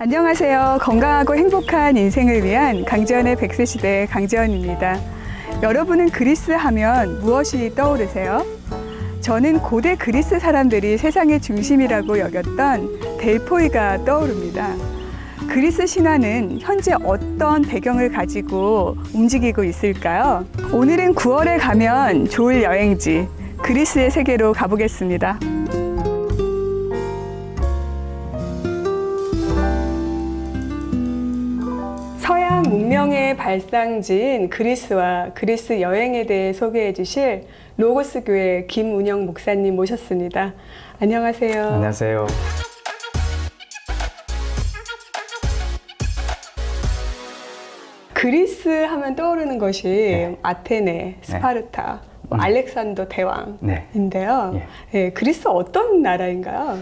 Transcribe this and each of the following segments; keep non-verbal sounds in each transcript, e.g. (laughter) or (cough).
안녕하세요. 건강하고 행복한 인생을 위한 강지연의 백세 시대 강지연입니다. 여러분은 그리스 하면 무엇이 떠오르세요? 저는 고대 그리스 사람들이 세상의 중심이라고 여겼던 델포이가 떠오릅니다. 그리스 신화는 현재 어떤 배경을 가지고 움직이고 있을까요? 오늘은 9월에 가면 좋을 여행지 그리스의 세계로 가보겠습니다. 서양 문명의 발상지인 그리스와 그리스 여행에 대해 소개해 주실 로고스 교회 김운영 목사님 모셨습니다. 안녕하세요. 안녕하세요. 그리스 하면 떠오르는 것이 네. 아테네, 스파르타, 뭐 음. 알렉산더 대왕인데요. 네. 예, 그리스 어떤 나라인가요?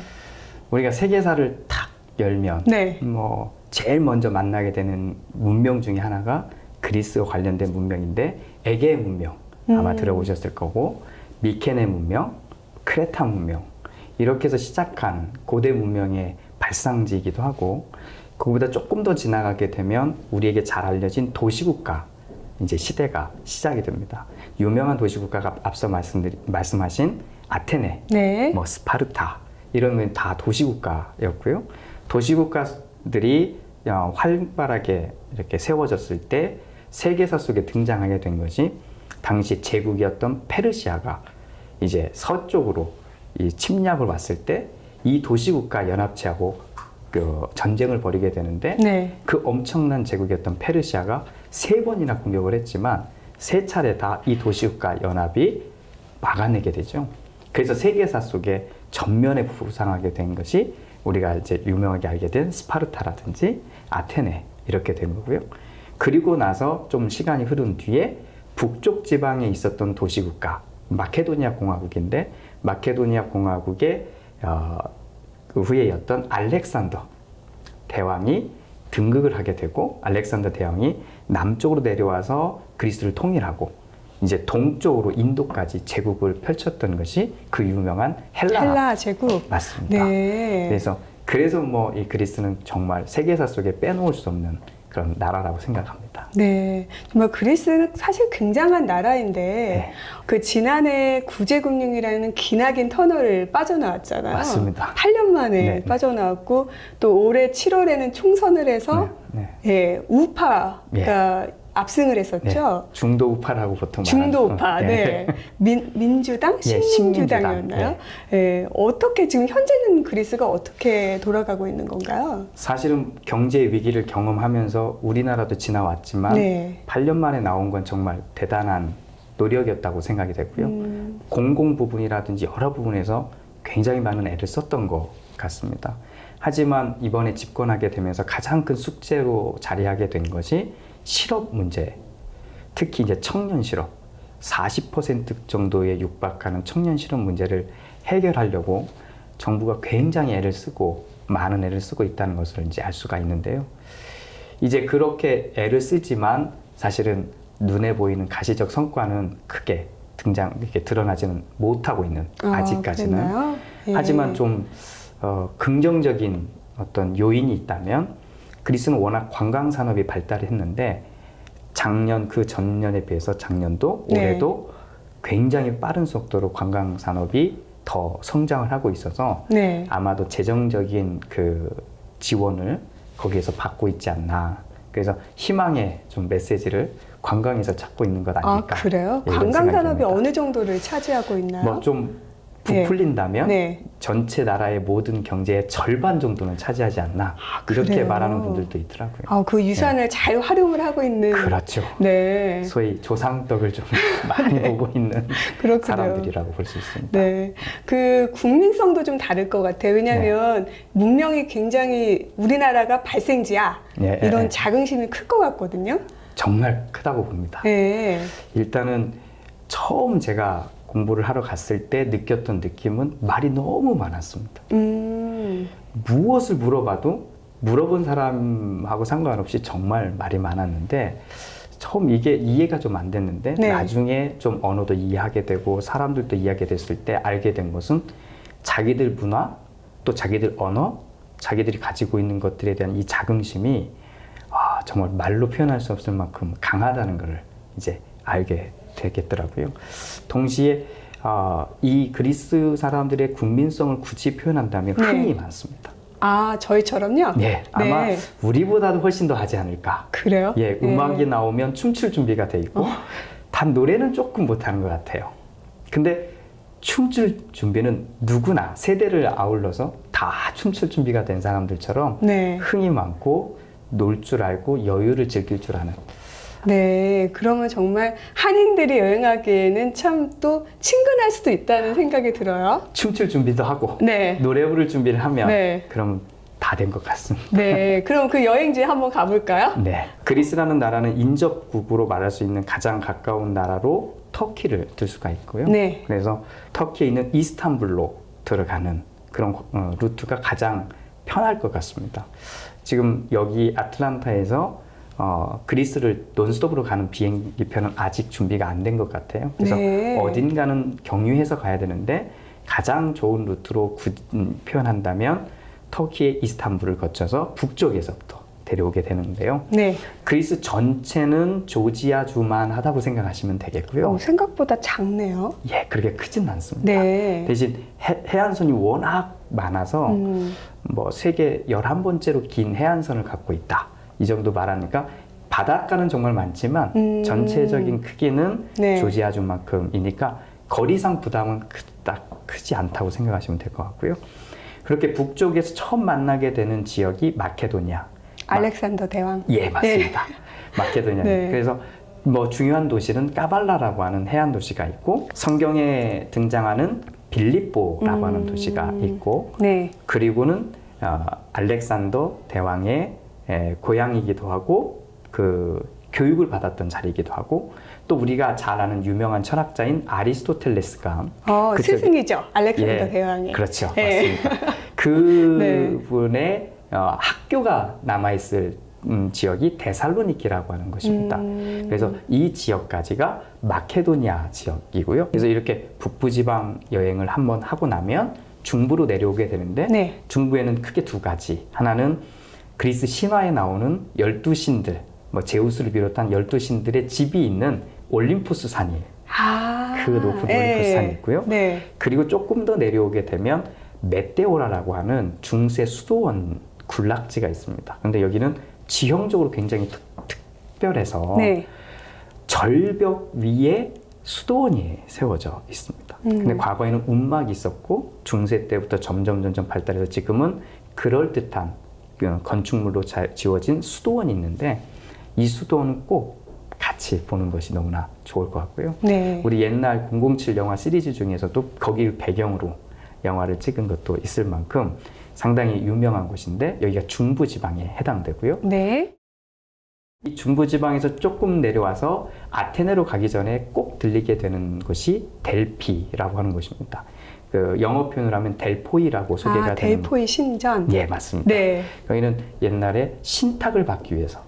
우리가 세계사를 탁 열면 네. 뭐 제일 먼저 만나게 되는 문명 중에 하나가 그리스와 관련된 문명인데 에게 문명 아마 음. 들어보셨을 거고 미케네 문명, 크레타 문명 이렇게 해서 시작한 고대 문명의 발상지이기도 하고 그보다 조금 더 지나가게 되면 우리에게 잘 알려진 도시국가 이제 시대가 시작이 됩니다. 유명한 도시국가가 앞서 말씀드리, 말씀하신 아테네, 네. 뭐 스파르타 이런 건 다 도시국가였고요. 도시국가 들이 어, 활발하게 이렇게 세워졌을 때 세계사 속에 등장하게 된 것이 당시 제국이었던 페르시아가 이제 서쪽으로 이 침략을 왔을 때 이 도시국가 연합체하고 그 전쟁을 벌이게 되는데 네. 그 엄청난 제국이었던 페르시아가 세 번이나 공격을 했지만 세 차례 다 이 도시국가 연합이 막아내게 되죠. 그래서 세계사 속에 전면에 부상하게 된 것이 우리가 이제 유명하게 알게 된 스파르타라든지 아테네 이렇게 된 거고요. 그리고 나서 좀 시간이 흐른 뒤에 북쪽 지방에 있었던 도시국가 마케도니아 공화국인데 마케도니아 공화국의 어, 그 후예였던 알렉산더 대왕이 등극을 하게 되고 알렉산더 대왕이 남쪽으로 내려와서 그리스를 통일하고 이제 동쪽으로 인도까지 제국을 펼쳤던 것이 그 유명한 헬라, 헬라 제국. 맞습니다. 네. 그래서 그래서 뭐 이 그리스는 정말 세계사 속에 빼놓을 수 없는 그런 나라라고 생각합니다. 네, 정말 그리스는 사실 굉장한 나라인데 네. 그 지난해 구제금융이라는 기나긴 터널을 빠져나왔잖아요. 맞습니다. 8년 만에 네, 네. 빠져나왔고 또 올해 7월에는 총선을 해서 네, 예, 우파가 압승을 했었죠. 네. 중도 우파라고 보통 중도 우파, 네. 민, 민주당, 예, 신민주당이었나요? 신민주당, 예, 어떻게 지금 현재는 그리스가 어떻게 돌아가고 있는 건가요? 사실은 경제 위기를 경험하면서 우리나라도 지나왔지만 네. 8년 만에 나온 건 정말 대단한 노력이었다고 생각이 됐고요. 음, 공공 부분이라든지 여러 부분에서 굉장히 많은 애를 썼던 것 같습니다. 하지만 이번에 집권하게 되면서 가장 큰 숙제로 자리하게 된 것이 실업 문제, 특히 이제 청년 실업, 40% 정도에 육박하는 청년 실업 문제를 해결하려고 정부가 굉장히 애를 쓰고 많은 애를 쓰고 있다는 것을 이제 알 수가 있는데요. 이제 그렇게 애를 쓰지만 사실은 눈에 보이는 가시적 성과는 크게 등장 이렇게 드러나지는 못하고 있는 아, 그랬나요? 예. 하지만 좀 어, 긍정적인 어떤 요인이 있다면 그리스는 워낙 관광 산업이 발달했는데 작년 그 전년에 비해서 작년도 네. 올해도 굉장히 빠른 속도로 관광 산업이 더 성장을 하고 있어서 네. 아마도 재정적인 그 지원을 거기에서 받고 있지 않나. 그래서 희망의 좀 메시지를 관광에서 찾고 있는 것 아, 아닐까. 그래요? 예, 관광 산업이. 어느 정도를 차지하고 있나요? 뭐좀 네. 부풀린다면 네. 전체 나라의 모든 경제의 절반 정도는 차지하지 않나 이렇게 아, 그래요? 말하는 분들도 있더라고요. 아, 그 유산을 잘 활용을 하고 있는. 그렇죠. 네. 소위 조상덕을 좀 (laughs) 많이 보고 있는 그렇군요. 사람들이라고 볼 수 있습니다. 네. 그 국민성도 좀 다를 것 같아요. 왜냐하면 네. 문명이 굉장히 우리나라가 발생지야. 예, 이런 예, 예. 자긍심이 클 것 같거든요. 정말 크다고 봅니다. 네. 일단은 처음 제가 공부를 하러 갔을 때 느꼈던 느낌은 말이 너무 많았습니다. 음. 무엇을 물어봐도 물어본 사람하고 상관없이 정말 말이 많았는데 처음 이게 이해가 좀 안 됐는데 네. 나중에 좀 언어도 이해하게 되고 사람들도 이해하게 됐을 때 알게 된 것은 자기들 문화 또 자기들 언어 자기들이 가지고 있는 것들에 대한 이 자긍심이 아, 정말 말로 표현할 수 없을 만큼 강하다는 것을 이제 알게 되겠더라고요. 동시에 아, 이 그리스 사람들의 국민성을 굳이 표현한다면 네. 흥이 많습니다. 아, 저희처럼요? 네, 아마 네. 우리보다도 훨씬 더 하지 않을까. 그래요? 예, 네. 음악이 나오면 춤출 준비가 돼 있고, 단 노래는 조금 못하는 것 같아요. 근데 춤출 준비는 누구나 세대를 아울러서 다 춤출 준비가 된 사람들처럼 네. 흥이 많고 놀 줄 알고 여유를 즐길 줄 아는. 네, 그러면 정말 한인들이 여행하기에는 참 또 친근할 수도 있다는 생각이 들어요. 춤출 준비도 하고 네. 노래 부를 준비를 하면 네. 그럼 다 된 것 같습니다. 네, 그럼 그 여행지 한번 가볼까요? 네. 그리스라는 나라는 인접국으로 말할 수 있는 가장 가까운 나라로 터키를 들 수가 있고요. 네. 그래서 터키에 있는 이스탄불로 들어가는 그런 어, 루트가 가장 편할 것 같습니다. 지금 여기 아틀란타에서 어, 그리스를 논스톱으로 가는 비행기표는 아직 준비가 안 된 것 같아요. 그래서 네. 어딘가는 경유해서 가야 되는데 가장 좋은 루트로 구- 음, 표현한다면 터키의 이스탄불을 거쳐서 북쪽에서부터 데려오게 되는데요. 네. 그리스 전체는 조지아 주만 하다고 생각하시면 되겠고요. 어, 생각보다 작네요. 예, 그렇게 크진 않습니다. 네. 대신 해, 해안선이 워낙 많아서 음, 뭐 세계 11번째로 긴 해안선을 갖고 있다. 이 정도 말하니까 바닷가는 정말 많지만 음. 전체적인 크기는 네. 조지아주만큼이니까 거리상 부담은 그닥 크지 않다고 생각하시면 될 것 같고요. 그렇게 북쪽에서 처음 만나게 되는 지역이 마케도니아. 알렉산더 대왕. 예, 맞습니다. 마케도니아. 네. 그래서 뭐 중요한 도시는 까발라라고 하는 해안 도시가 있고 성경에 등장하는 빌립보라고 하는 음. 도시가 있고 네. 그리고는 어, 알렉산더 대왕의 에, 고향이기도 하고 그 교육을 받았던 자리이기도 하고 또 우리가 잘 아는 유명한 철학자인 아리스토텔레스가 어, 스승이죠. 알렉산더 예, 대왕이. 그렇죠. 네. 맞습니다. (laughs) 그분의 어, 학교가 남아 있을 음, 지역이 데살로니키라고 하는 곳입니다. 음. 그래서 이 지역까지가 마케도니아 지역이고요. 그래서 이렇게 북부지방 여행을 한번 하고 나면 중부로 내려오게 되는데 네. 중부에는 크게 두 가지. 하나는 그리스 신화에 나오는 열두 신들, 뭐 제우스를 비롯한 열두 신들의 집이 있는 올림푸스 산이 아. 그 높은 예. 올림푸스 산이 있고요. 네. 그리고 조금 더 내려오게 되면 메테오라라고 하는 중세 수도원 군락지가 있습니다. 근데 여기는 지형적으로 굉장히 특, 특별해서 네. 절벽 위에 수도원이 세워져 있습니다. 음. 근데 과거에는 운막이 있었고 중세 때부터 점점 점점 발달해서 지금은 그럴 듯한 그 건축물로 자- 지어진 수도원이 있는데 이 수도원은 꼭 같이 보는 것이 너무나 좋을 것 같고요. 네. 우리 옛날 007 영화 시리즈 중에서도 거기를 배경으로 영화를 찍은 것도 있을 만큼 상당히 유명한 곳인데 여기가 중부 지방에 해당되고요. 네. 이 중부 지방에서 조금 내려와서 아테네로 가기 전에 꼭 들리게 되는 곳이 델피라고 하는 곳입니다. 그 영어 표현을 하면 델포이라고 소개가 아, 되는 델포이 신전. 예, 맞습니다. 네. 여기는 옛날에 신탁을 받기 위해서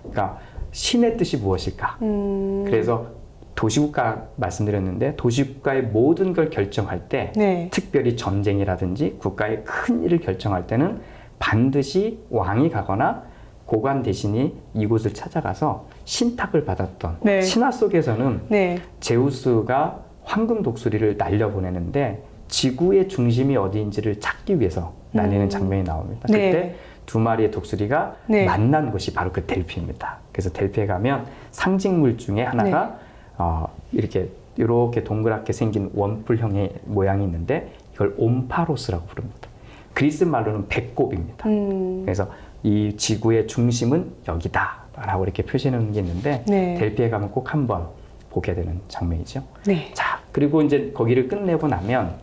그러니까 신의 뜻이 무엇일까? 음. 그래서 도시국가 말씀드렸는데 도시국가의 모든 걸 결정할 때 네. 특별히 전쟁이라든지 국가의 큰 일을 결정할 때는 반드시 왕이 가거나 고관 대신이 이곳을 찾아가서 신탁을 받았던 네. 신화 속에서는 네. 제우스가 황금 독수리를 날려보내는데 지구의 중심이 어디인지를 찾기 위해서 날리는 음. 장면이 나옵니다. 네. 그때 두 마리의 독수리가 네. 만난 곳이 바로 그 델피입니다. 그래서 델피에 가면 상징물 중에 하나가 네. 어, 이렇게 이렇게 동그랗게 생긴 원뿔형의 모양이 있는데 이걸 옴파로스라고 부릅니다. 그리스 말로는 배꼽입니다. 음. 그래서 이 지구의 중심은 여기다라고 이렇게 표시하는 게 있는데 네. 델피에 가면 꼭 한번 보게 되는 장면이죠. 네. 자, 그리고 이제 거기를 끝내고 나면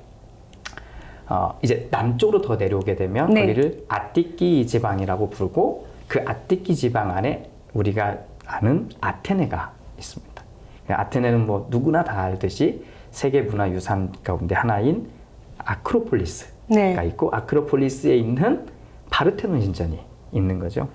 어, 이제 남쪽으로 더 내려오게 되면 네. 거기를 아티키 지방이라고 부르고 그 아티키 지방 안에 우리가 아는 아테네가 있습니다. 아테네는 뭐 누구나 다 알듯이 세계 문화 유산 가운데 하나인 아크로폴리스가 네. 있고 아크로폴리스에 있는 파르테논 신전이 있는 거죠.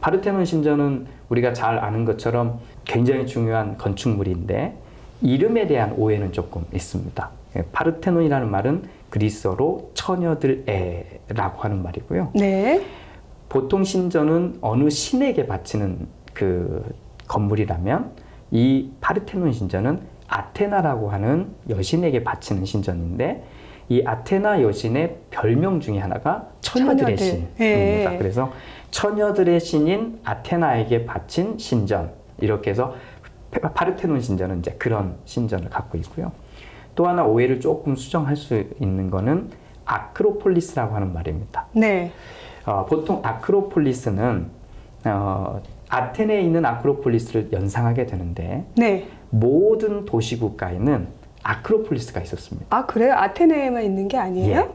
파르테논 신전은 우리가 잘 아는 것처럼 굉장히 중요한 건축물인데 이름에 대한 오해는 조금 있습니다. 예, 파르테논이라는 말은 그리스어로 처녀들애라고 하는 말이고요. 네. 보통 신전은 어느 신에게 바치는 그 건물이라면 이 파르테논 신전은 아테나라고 하는 여신에게 바치는 신전인데 이 아테나 여신의 별명 중에 하나가 처녀들의 처녀들. 신입니다. 예. 그래서 처녀들의 신인 아테나에게 바친 신전 이렇게 해서 파- 파르테논 신전은 이제 그런 신전을 갖고 있고요. 또 하나 오해를 조금 수정할 수 있는 거는 아크로폴리스라고 하는 말입니다. 네. 어, 보통 아크로폴리스는 어, 아테네에 있는 아크로폴리스를 연상하게 되는데 네. 모든 도시국가에는 아크로폴리스가 있었습니다. 아, 그래요? 아테네에만 있는 게 아니에요? 예.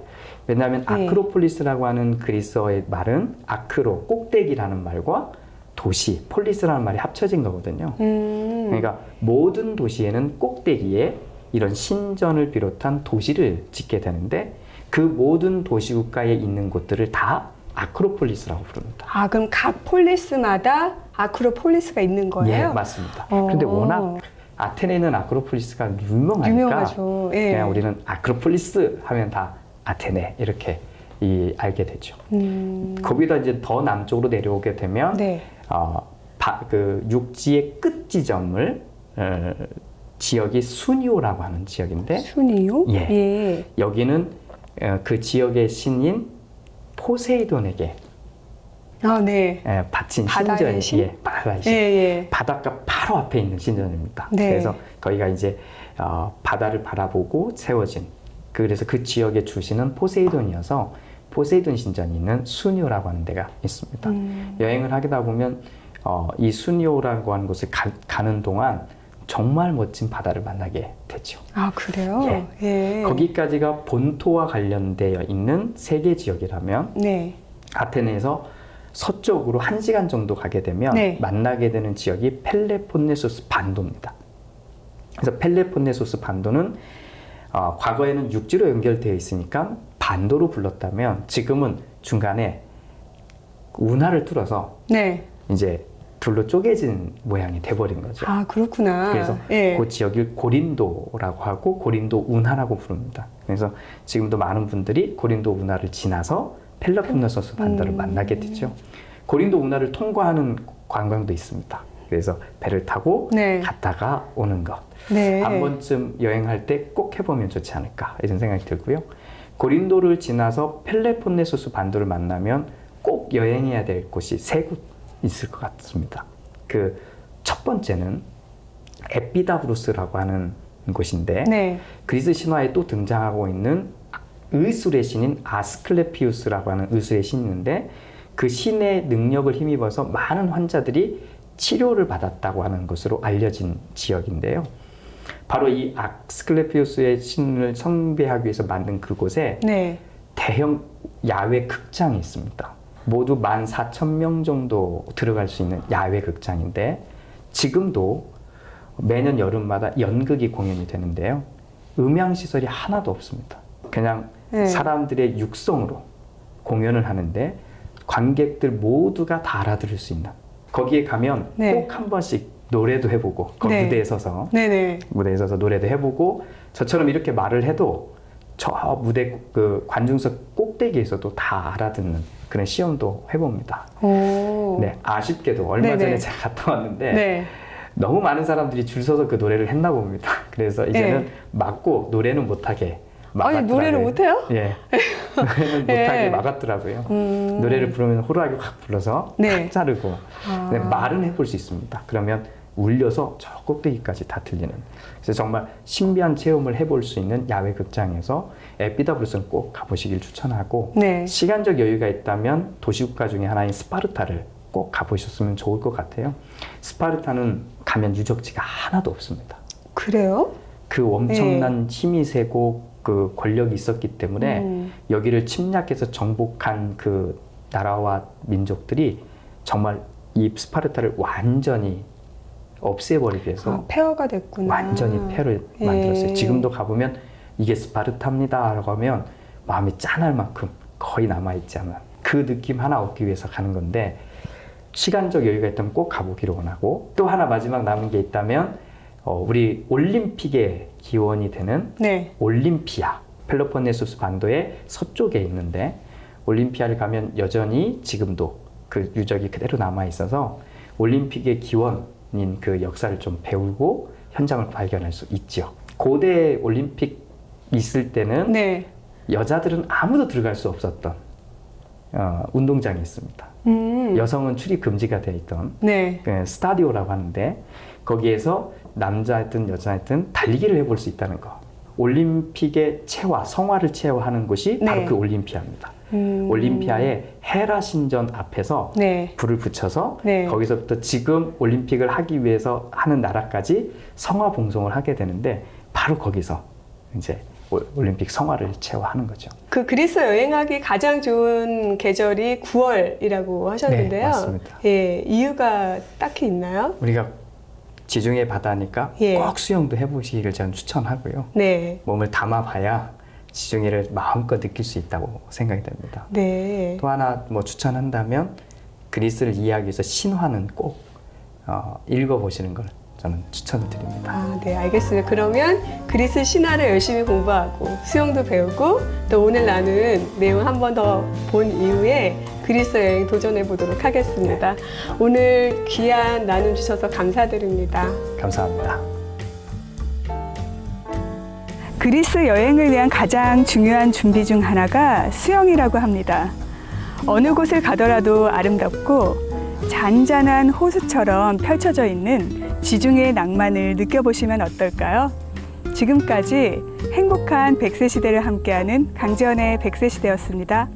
왜냐하면 네. 아크로폴리스라고 하는 그리스어의 말은 아크로 꼭대기라는 말과 도시 폴리스라는 말이 합쳐진 거거든요. 음. 그러니까 모든 도시에는 꼭대기에 이런 신전을 비롯한 도시를 짓게 되는데 그 모든 도시국가에 있는 곳들을 다 아크로폴리스라고 부릅니다. 아, 그럼 각 폴리스마다 아크로폴리스가 있는 거예요? 예, 맞습니다. 어. 그런데 워낙 아테네는 아크로폴리스가 유명하니까 유명하죠. 예. 그냥 우리는 아크로폴리스 하면 다 아테네 이렇게 이, 알게 되죠. 음. 거기다 이제 더 남쪽으로 내려오게 되면 네. 어, 바- 그 육지의 끝 지점을 어, 지역이 수니오라고 하는 지역인데 순이요? 예. 예. 여기는 어, 그 지역의 신인 포세이돈에게 아, 네. 예, 바친 바다의 신전이 신? 예, 바다의 예, 신. 예. 바닷가 바로 앞에 있는 신전입니다. 네. 그래서 거기가 이제 어, 바다를 바라보고 세워진 그래서 그 지역의 주신은 포세이돈이어서 포세이돈 신전이 있는 수니오라고 하는 데가 있습니다. 음. 여행을 하다 보면 어, 이 수니오라고 하는 곳을 가, 는 동안 정말 멋진 바다를 만나게 되죠. 아, 그래요? 예. 거기까지가 본토와 관련되어 있는 세계 지역이라면 네. 아테네에서 서쪽으로 한시간 정도 가게 되면 네. 만나게 되는 지역이 펠레폰네소스 반도입니다. 그래서 펠레폰네소스 반도는 어, 과거에는 육지로 연결되어 있으니까 반도로 불렀다면 지금은 중간에 운하를 뚫어서 네. 이제 둘로 쪼개진 모양이 돼버린 거죠. 아, 그렇구나. 그래서 예. 그 지역을 고린도라고 하고 고린도 운하라고 부릅니다. 그래서 지금도 많은 분들이 고린도 운하를 지나서 펠로폰네소스 반도를 음. 만나게 되죠. 고린도 운하를 통과하는 관광도 있습니다. 그래서 배를 타고 네. 갔다가 오는 것. 네. 한 번쯤 여행할 때 꼭 해보면 좋지 않을까 이런 생각이 들고요. 고린도를 지나서 펠레폰네소스 반도를 만나면 꼭 여행해야 될 곳이 세 곳 있을 것 같습니다. 그 첫 번째는 에피다브루스라고 하는 곳인데 네. 그리스 신화에 또 등장하고 있는 의술의 신인 아스클레피우스라고 하는 의술의 있는데 그 신의 능력을 힘입어서 많은 환자들이 치료를 받았다고 하는 것으로 알려진 지역인데요. 바로 이 아스클레피우스의 신을 숭배하기 위해서 만든 그곳에 네. 대형 야외 극장이 있습니다. 모두 14,000명 정도 들어갈 수 있는 야외 극장인데 지금도 매년 여름마다 연극이 공연이 되는데요. 음향 시설이 하나도 없습니다. 그냥 네. 사람들의 육성으로 공연을 하는데 관객들 모두가 다 알아들을 수 있는 거기에 가면 네. 꼭한 번씩 노래도 해보고 그 네. 무대에 서서 네네. 무대에 서서 노래도 해보고 저처럼 이렇게 말을 해도 저 무대 그 관중석 꼭대기에서도 다 알아듣는 그런 시험도 해봅니다. 오. 네, 아쉽게도 얼마 네네. 전에 제가 갔다 왔는데 네. 너무 많은 사람들이 줄 서서 그 노래를 했나 봅니다. (laughs) 그래서 이제는 네. 막고 노래는 못하게 막았더라고요. 노래를 못해요? 예, (laughs) (laughs) 노래는 예. 못하게 막았더라고요. 음. 노래를 부르면 호루라기 확 불러서 네. 탁 자르고 아. 근데 말은 해볼 수 있습니다. 그러면 울려서 저 꼭대기까지 다 들리는. 그래서 정말 신비한 체험을 해볼 수 있는 야외 극장에서 에피다브루스는 꼭 가보시길 추천하고 네. 시간적 여유가 있다면 도시국가 중에 하나인 스파르타를 꼭 가보셨으면 좋을 것 같아요. 스파르타는 가면 유적지가 하나도 없습니다. 그래요? 그 엄청난 힘이 세고 그 권력이 있었기 때문에 음. 여기를 침략해서 정복한 그 나라와 민족들이 정말 이 스파르타를 완전히 없애버리기 위해서 아, 폐허가 됐구나. 완전히 폐를 예. 만들었어요. 지금도 가보면 이게 스파르타입니다라고 하면 마음이 짠할 만큼 거의 남아있지 않은 그 느낌 하나 얻기 위해서 가는 건데 시간적 여유가 있다면 꼭 가보기를 원하고 또 하나 마지막 남은 게 있다면 어, 우리 올림픽의 기원이 되는 네. 올림피아 펠로폰네소스 반도의 서쪽에 있는데 올림피아를 가면 여전히 지금도 그 유적이 그대로 남아 있어서 올림픽의 기원인 그 역사를 좀 배우고 현장을 발견할 수 있지요. 고대 올림픽 있을 때는 네. 여자들은 아무도 들어갈 수 없었던 어, 운동장이 있습니다. 음. 여성은 출입 금지가 돼 있던 네. 그 스타디오라고 하는데 거기에서 남자든 여자든 달리기를 해볼 수 있다는 거. 올림픽의 체화, 성화를 체화하는 곳이 바로 네. 그 올림피아입니다. 음. 올림피아의 헤라 신전 앞에서 네. 불을 붙여서 네. 거기서부터 지금 올림픽을 하기 위해서 하는 나라까지 성화 봉송을 하게 되는데 바로 거기서 이제 올- 올림픽 성화를 체화하는 거죠. 그 그리스 여행하기 가장 좋은 계절이 9월이라고 하셨는데요. 네, 맞습니다. 예, 이유가 딱히 있나요? 우리가 지중해 바다니까 예. 꼭 수영도 해보시기를 저는 추천하고요. 네. 몸을 담아봐야 지중해를 마음껏 느낄 수 있다고 생각이 됩니다. 네. 또 하나 뭐 추천한다면 그리스를 이해하기 위해서 신화는 꼭 어, 읽어보시는 걸 저는 추천을 드립니다. 아, 네, 알겠습니다. 그러면 그리스 신화를 열심히 공부하고 수영도 배우고 또 오늘 나눈 내용 한 번 더 본 이후에 그리스 여행 도전해 보도록 하겠습니다. 오늘 귀한 나눔 주셔서 감사드립니다. 감사합니다. 그리스 여행을 위한 가장 중요한 준비 중 하나가 수영이라고 합니다. 어느 곳을 가더라도 아름답고 잔잔한 호수처럼 펼쳐져 있는 지중해의 낭만을 느껴보시면 어떨까요? 지금까지 행복한 백세 시대를 함께하는 강지연의 백세 시대였습니다.